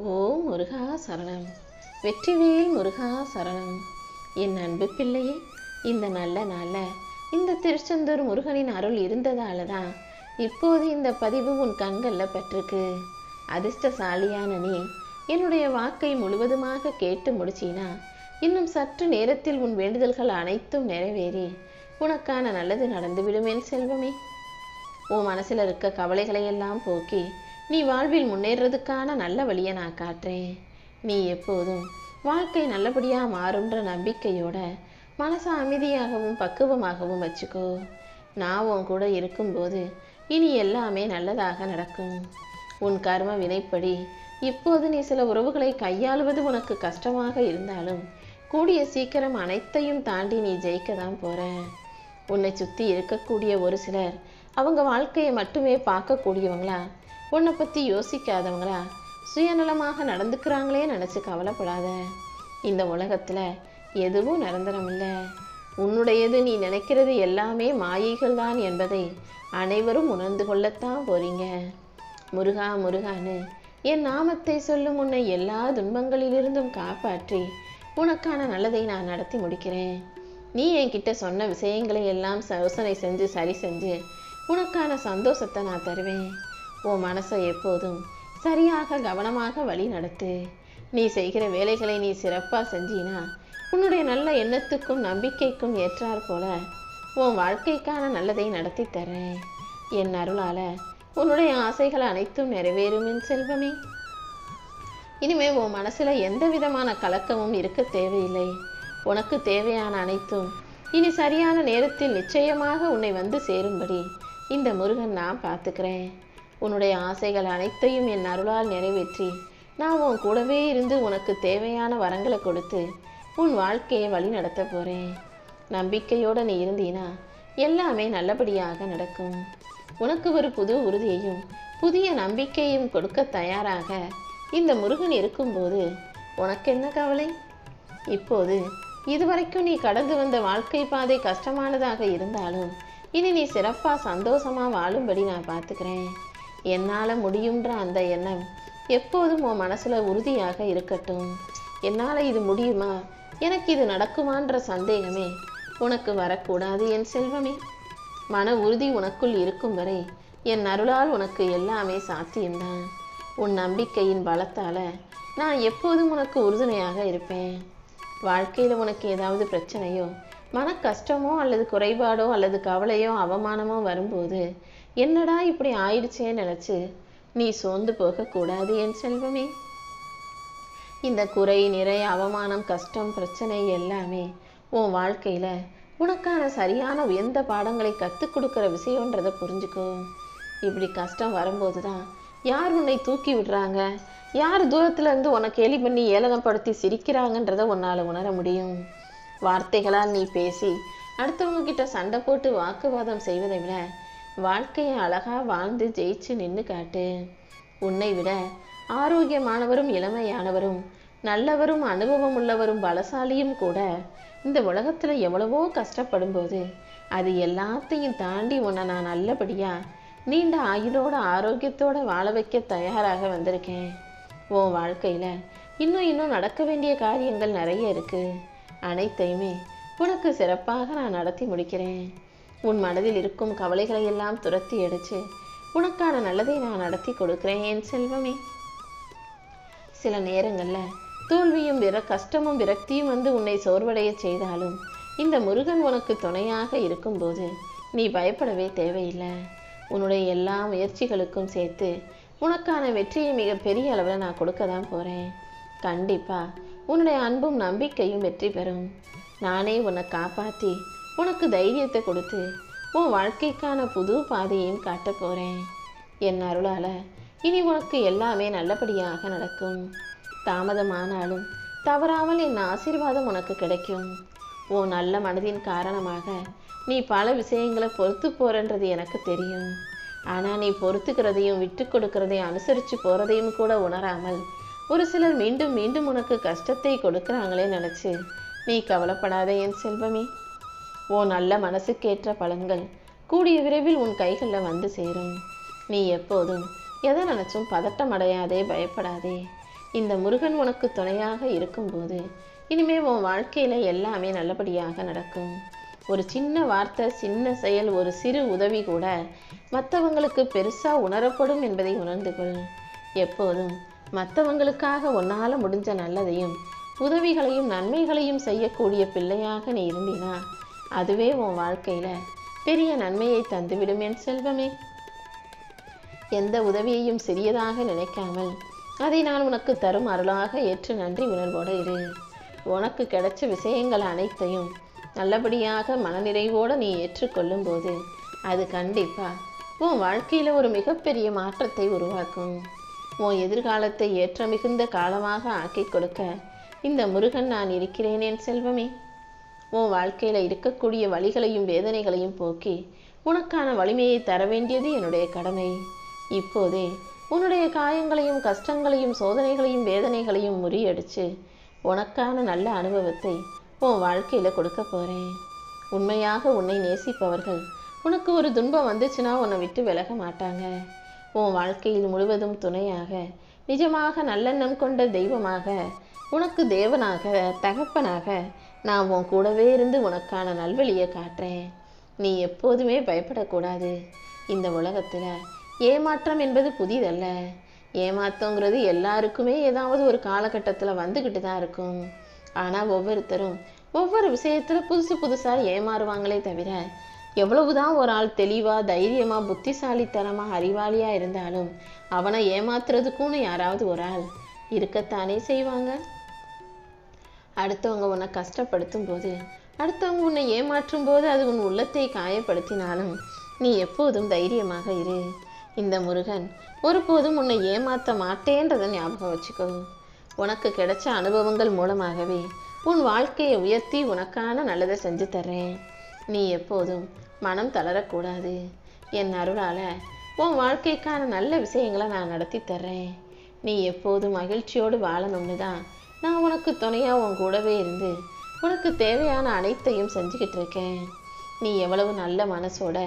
ஓம் முருகா சரணம். வெற்றிவேல் முருகா சரணம். என் அன்பு பிள்ளையே இந்த நல்ல நாளில் இந்த திருச்செந்தூர் முருகனின் அருள் இருந்ததால தான் இப்போது இந்த பதிவு உன் கண்களில் பெற்றிருக்கு. அதிர்ஷ்டசாலியான நீ என்னுடைய வாக்கை முழுவதுமாக கேட்டு முடிச்சினா இன்னும் சற்று நேரத்தில் உன் வேண்டுதல்கள் அனைத்தும் நிறைவேறி உனக்கான நல்லது நடந்துவிடுமேன் செல்வமே. உன் மனசில் இருக்க கவலைகளை எல்லாம் போக்கி நீ வாழ்வில் முன்னேறதுக்கான நல்ல வழியை நான் காட்டுறேன். நீ எப்போதும் வாழ்க்கை நல்லபடியாக மாறுன்ற நம்பிக்கையோட மனசை அமைதியாகவும் பக்குவமாகவும் வச்சுக்கோ. நான் உன் கூட இருக்கும்போது இனி எல்லாமே நல்லதாக நடக்கும். உன் கர்ம வினைப்படி இப்போது நீ சில உறவுகளை கையாளுவது உனக்கு கஷ்டமாக இருந்தாலும் கூடிய சீக்கிரம் அனைத்தையும் தாண்டி நீ ஜெயிக்க தான் போற. உன்னை சுற்றி இருக்கக்கூடிய ஒரு சிலர் அவங்க வாழ்க்கையை மட்டுமே பார்க்கக்கூடியவங்களா உன்னை பற்றி யோசிக்காதவங்களா? சுயநலமாக நடந்துக்கிறாங்களே நினச்சி கவலைப்படாத. இந்த உலகத்தில் எதுவும் நிரந்தரம் இல்லை உன்னுடையது நீ நினைக்கிறது எல்லாமே மாயைகள் தான் என்பதை அனைவரும் உணர்ந்து கொள்ளத்தான் போறீங்க. முருகா முருகான்னு என் நாமத்தை சொல்லும் உன்னை எல்லா துன்பங்களிலிருந்தும் காப்பாற்றி உனக்கான நல்லதை நான் நடத்தி முடிக்கிறேன். நீ என்கிட்ட சொன்ன விஷயங்களை எல்லாம் யோசனை செஞ்சு சரி செஞ்சு உனக்கான சந்தோஷத்தை நான் தருவேன். உன் மனசை எப்போதும் சரியாக கவனமாக வழி நடத்து. நீ செய்கிற வேலைகளை நீ சிறப்பாக செஞ்சினா உன்னுடைய நல்ல எண்ணத்துக்கும் நம்பிக்கைக்கும் ஏற்றாற் போல உன் வாழ்க்கைக்கான நல்லதை நடத்தி தரேன். என் அருளால உன்னுடைய ஆசைகள் அனைத்தும் நிறைவேறும் என் செல்வமே. இனிமே உன் மனசுல எந்த விதமான கலக்கமும் இருக்க தேவையில்லை. உனக்கு தேவையான அனைத்தும் இனி சரியான நேரத்தில் நிச்சயமாக உன்னை வந்து சேரும்படி இந்த முருகன் நான் பார்த்துக்கிறேன். உன்னுடைய ஆசைகள் அனைத்தையும் என் அருளால் நிறைவேற்றி நான் உன் கூடவே இருந்து உனக்கு தேவையான வரங்களை கொடுத்து உன் வாழ்க்கையை வழி நடத்த போகிறேன் நம்பிக்கையோடு நீ இருந்தீனா எல்லாமே நல்லபடியாக நடக்கும். உனக்கு ஒரு புது உறுதியையும் புதிய நம்பிக்கையும் கொடுக்க தயாராக இந்த முருகன் இருக்கும்போது உனக்கு என்ன கவலை? இப்போது இதுவரைக்கும் நீ கடந்து வந்த வாழ்க்கை பாதை கஷ்டமானதாக இருந்தாலும் இனி நீ சிறப்பாக சந்தோஷமாக வாழும்படி நான் பார்த்துக்கிறேன். என்னால் முடியுன்ற அந்த எண்ணம் எப்போதும் உன் மனசில் உறுதியாக இருக்கட்டும். என்னால் இது முடியுமா? எனக்கு இது நடக்குமான்ற சந்தேகமே உனக்கு வரக்கூடாது என் செல்வமே. மன உறுதி உனக்குள் இருக்கும் வரை என் அருளால் உனக்கு எல்லாமே சாத்தியம்தான். உன் நம்பிக்கையின் பலத்தால் நான் எப்போதும் உனக்கு உறுதுணையாக இருப்பேன். வாழ்க்கையில் உனக்கு ஏதாவது பிரச்சனையோ மன கஷ்டமோ அல்லது குறைபாடோ அல்லது கவலையோ அவமானமோ வரும்போது என்னடா இப்படி ஆயிடுச்சேன்னு நினச்சி நீ சோர்ந்து போகக்கூடாது என் செல்வமே. இந்த குறை நிறை அவமானம் கஷ்டம் பிரச்சனை எல்லாமே உன் வாழ்க்கையில் உனக்கான சரியான உயர்ந்த பாடங்களை கற்றுக் கொடுக்குற விஷயன்றதை புரிஞ்சுக்கோ. இப்படி கஷ்டம் வரும்போது தான் யார் உன்னை தூக்கி விடுறாங்க? யார் தூரத்துலேருந்து உன்னை கேலி பண்ணி ஏளனப்படுத்தி சிரிக்கிறாங்கன்றதை உன்னால் உணர முடியும். வார்த்தைகளால் நீ பேசி அடுத்தவங்க கிட்ட சண்டை போட்டு வாக்குவாதம் செய்வதை விட வாழ்க்கையை அழகா வாழ்ந்து ஜெயிச்சு நின்று காட்டு. உன்னை விட ஆரோக்கியமானவரும் இளமையானவரும் நல்லவரும் அனுபவம் உள்ளவரும் பலசாலியும் கூட இந்த உலகத்துல எவ்வளவோ கஷ்டப்படும் போது அது எல்லாத்தையும் தாண்டி உன்னை நான் நல்லபடியா நீண்ட ஆயுளோட ஆரோக்கியத்தோட வாழ வைக்க தயாராக வந்திருக்கேன். உன் வாழ்க்கையில இன்னும் இன்னும் நடக்க வேண்டிய காரியங்கள் நிறைய இருக்கு. அனைத்தையுமே உனக்கு சிறப்பாக நான் நடத்தி முடிக்கிறேன். உன் மனதில் இருக்கும் கவலைகளை எல்லாம் துரத்தி எடுத்து உனக்கான நல்லதை நான் நடத்தி கொடுக்கிறேன் என் செல்வமே. சில நேரங்களில் தோல்வியும் விர கஷ்டமும் விரக்தியும் வந்து உன்னை சோர்வடைய செய்தாலும் இந்த முருகன் உனக்கு துணையாக இருக்கும்போது நீ பயப்படவே தேவையில்லை. உன்னுடைய எல்லா முயற்சிகளுக்கும் சேர்த்து உனக்கான வெற்றியை மிக பெரிய அளவில் நான் கொடுக்க தான் போகிறேன் கண்டிப்பா உன்னுடைய அன்பும் நம்பிக்கையும் வெற்றி பெறும். நானே உன்னை காப்பாற்றி உனக்கு தைரியத்தை கொடுத்து உன் வாழ்க்கைக்கான புது பாதையையும் காட்டப் போகிறேன் என் அருளால் இனி உனக்கு எல்லாமே நல்லபடியாக நடக்கும். தாமதமானாலும் தவறாமல் என் ஆசீர்வாதம் உனக்கு கிடைக்கும். உன் நல்ல மனதின் காரணமாக நீ பல விஷயங்களை பொறுத்து போறன்றது எனக்கு தெரியும். ஆனால் நீ பொறுத்துக்கிறதையும் விட்டு கொடுக்கறதையும் அனுசரித்து போகிறதையும் கூட உணராமல் ஒரு சிலர் மீண்டும் மீண்டும் உனக்கு கஷ்டத்தை கொடுக்குறாங்களே நினச்சி நீ கவலைப்படாத என் செல்வமே. உன் நல்ல மனசுக்கேற்ற பலன்கள். கூடிய விரைவில் உன் கைகளில் வந்து சேரும். நீ எப்போதும் எதை நினச்சும் பதட்டம் அடையாதே பயப்படாதே. இந்த முருகன் உனக்கு துணையாக இருக்கும்போது இனிமே உன் வாழ்க்கையில் எல்லாமே நல்லபடியாக நடக்கும். ஒரு சின்ன வார்த்தை சின்ன செயல் ஒரு சிறு உதவி கூட மற்றவங்களுக்கு பெருசாக உணரப்படும் என்பதை உணர்ந்து கொள். எப்போதும் மற்றவங்களுக்காக உன்னால் முடிஞ்ச நல்லதையும் உதவிகளையும் நன்மைகளையும் செய்யக்கூடிய பிள்ளையாக நீ இருந்தினா அதுவே உன் வாழ்க்கையில் பெரிய நன்மையை தந்துவிடும் என் செல்வமே. எந்த உதவியையும் சிறியதாக நினைக்காமல் அதை நான் உனக்கு தரும் அருளாக ஏற்று நன்றி உணர்வோடு இரு. உனக்கு கிடைச்ச விஷயங்கள் அனைத்தையும் நல்லபடியாக மனநிறைவோடு நீ ஏற்றுக்கொள்ளும் போது அது கண்டிப்பா உன் வாழ்க்கையில் ஒரு மிகப்பெரிய மாற்றத்தை உருவாக்கும். உன் எதிர்காலத்தை ஏற்ற மிகுந்த காலமாக ஆக்கி கொடுக்க இந்த முருகன் நான் இருக்கிறேன் என் செல்வமே. உன் வாழ்க்கையில இருக்கக்கூடிய வழிகளையும் வேதனைகளையும் போக்கி உனக்கான வலிமையை தர வேண்டியது என்னுடைய கடமை. இப்போதே உன்னுடைய காயங்களையும் கஷ்டங்களையும் சோதனைகளையும் வேதனைகளையும் முறியடிச்சு உனக்கான நல்ல அனுபவத்தை உன் வாழ்க்கையில கொடுக்க போறேன். உண்மையாக உன்னை நேசிப்பவர்கள் உனக்கு ஒரு துன்பம் வந்துச்சுன்னா உன்னை விட்டு விலக மாட்டாங்க. உன் வாழ்க்கையில் முழுவதும் துணையாக நிஜமாக நல்லெண்ணம் கொண்ட தெய்வமாக உனக்கு தேவனாக தகப்பனாக நான் உன் கூடவே இருந்து உனக்கான நல்வழியை காட்டுறேன். நீ எப்போதுமே பயப்படக்கூடாது. இந்த உலகத்தில் ஏமாற்றம் என்பது புதிதல்ல. ஏமாத்தங்கிறது எல்லாருக்குமே ஏதாவது ஒரு காலகட்டத்தில் வந்துக்கிட்டு தான் இருக்கும். ஆனால் ஒவ்வொருத்தரும் ஒவ்வொரு விஷயத்தில் புதுசு புதுசாக ஏமாறுவாங்களே தவிர எவ்வளவுதான் ஒரு ஆள் தெளிவாக தைரியமாக புத்திசாலித்தனமாக அறிவாளியாக இருந்தாலும் அவனை ஏமாத்துறதுக்குன்னு யாராவது ஒரு ஆள் இருக்கத்தானே செய்வாங்க? அடுத்தவங்க உன்னை கஷ்டப்படுத்தும் போது அடுத்தவங்க உன்னை ஏமாற்றும் போது அது உன் உள்ளத்தை காயப்படுத்தினாலும் நீ எப்போதும் தைரியமாக இரு. இந்த முருகன் ஒருபோதும் உன்னை ஏமாற்ற மாட்டேன்றதை ஞாபகம் வச்சுக்கோ. உனக்கு கிடைச்ச அனுபவங்கள் மூலமாகவே உன் வாழ்க்கையை உயர்த்தி உனக்கான நல்லதை செஞ்சு தர்றேன். நீ எப்போதும் மனம் தளரக்கூடாது. என் அருளால் உன் வாழ்க்கைக்கான நல்ல விஷயங்களை நான் நடத்தி தர்றேன். நீ எப்போதும் மகிழ்ச்சியோடு வாழணும்னு தான் நான் உனக்கு துணையாக உன் கூடவே இருந்து உனக்கு தேவையான அனைத்தையும் செஞ்சுக்கிட்டு இருக்கேன் நீ எவ்வளவு நல்ல மனசோட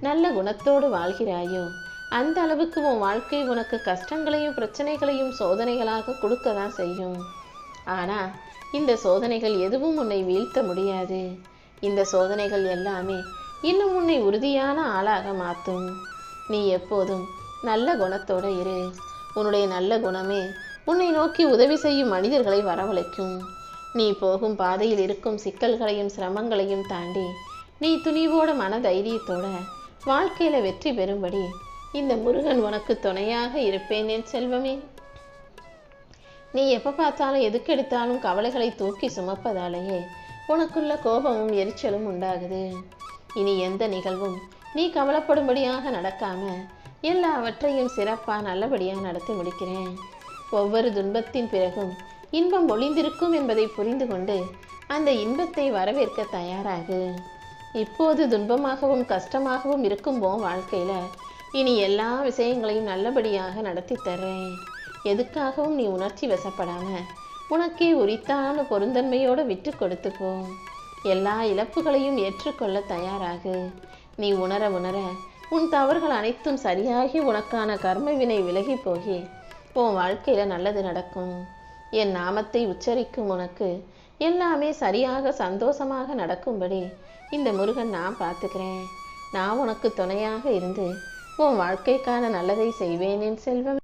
நல்ல குணத்தோடு வாழ்கிறாயோ அந்த அளவுக்கு உன் வாழ்க்கை உனக்கு கஷ்டங்களையும் பிரச்சனைகளையும் சோதனைகளாக கொடுக்க தான் செய்யும். ஆனால் இந்த சோதனைகள் எதுவும் உன்னை வீழ்த்த முடியாது. இந்த சோதனைகள் எல்லாமே இன்னும் உன்னை உறுதியான ஆளாக மாற்றும் நீ எப்போதும் நல்ல குணத்தோட இரு. உன்னுடைய நல்ல குணமே உன்னை நோக்கி உதவி செய்யும் மனிதர்களை வரவழைக்கும். நீ போகும் பாதையில் இருக்கும் சிக்கல்களையும் சிரமங்களையும் தாண்டி நீ துணிவோட மன தைரியத்தோட வாழ்க்கையில வெற்றி பெறும்படி இந்த முருகன் உனக்கு துணையாக இருப்பேன் என் செல்வமே. நீ எப்ப பார்த்தாலும் எதுக்கெடுத்தாலும் கவலைகளை தூக்கி சுமப்பதாலேயே உனக்குள்ள கோபமும் எரிச்சலும் உண்டாகுது. இனி எந்த நிகழ்வும் நீ கவலைப்படும்படியாக நடக்காம எல்லாவற்றையும் சிறப்பா நல்லபடியா நடத்தி முடிக்கிறேன். ஒவ்வொரு துன்பத்தின் பிறகும் இன்பம் ஒளிந்திருக்கும் என்பதை புரிந்து கொண்டு அந்த இன்பத்தை வரவேற்க தயாராகு. இப்போது துன்பமாகவும் கஷ்டமாகவும் இருக்கும் வாழ்க்கையில் இனி எல்லா விஷயங்களையும் நல்லபடியாக நடத்தி தர்றேன். எதுக்காகவும் நீ உணர்ச்சி வசப்படாம உனக்கே உரித்தான பொருந்தன்மையோடு விட்டு கொடுத்து போ. எல்லா இழப்புகளையும் ஏற்றுக்கொள்ள தயாராகு. நீ உணர உணர உன் தவறுகள் அனைத்தும் சரியாகி உனக்கான கர்ம வினை விலகி போகி உன் வாழ்க்கையில நல்லது நடக்கும். என் நாமத்தை உச்சரிக்கும் உனக்கு எல்லாமே சரியாக சந்தோஷமாக நடக்கும்படி இந்த முருகன் நான் பார்த்துக்கிறேன். நான் உனக்கு துணையாக இருந்து உன் வாழ்க்கைக்கான நல்லதை செய்வேன் என் செல்வம்.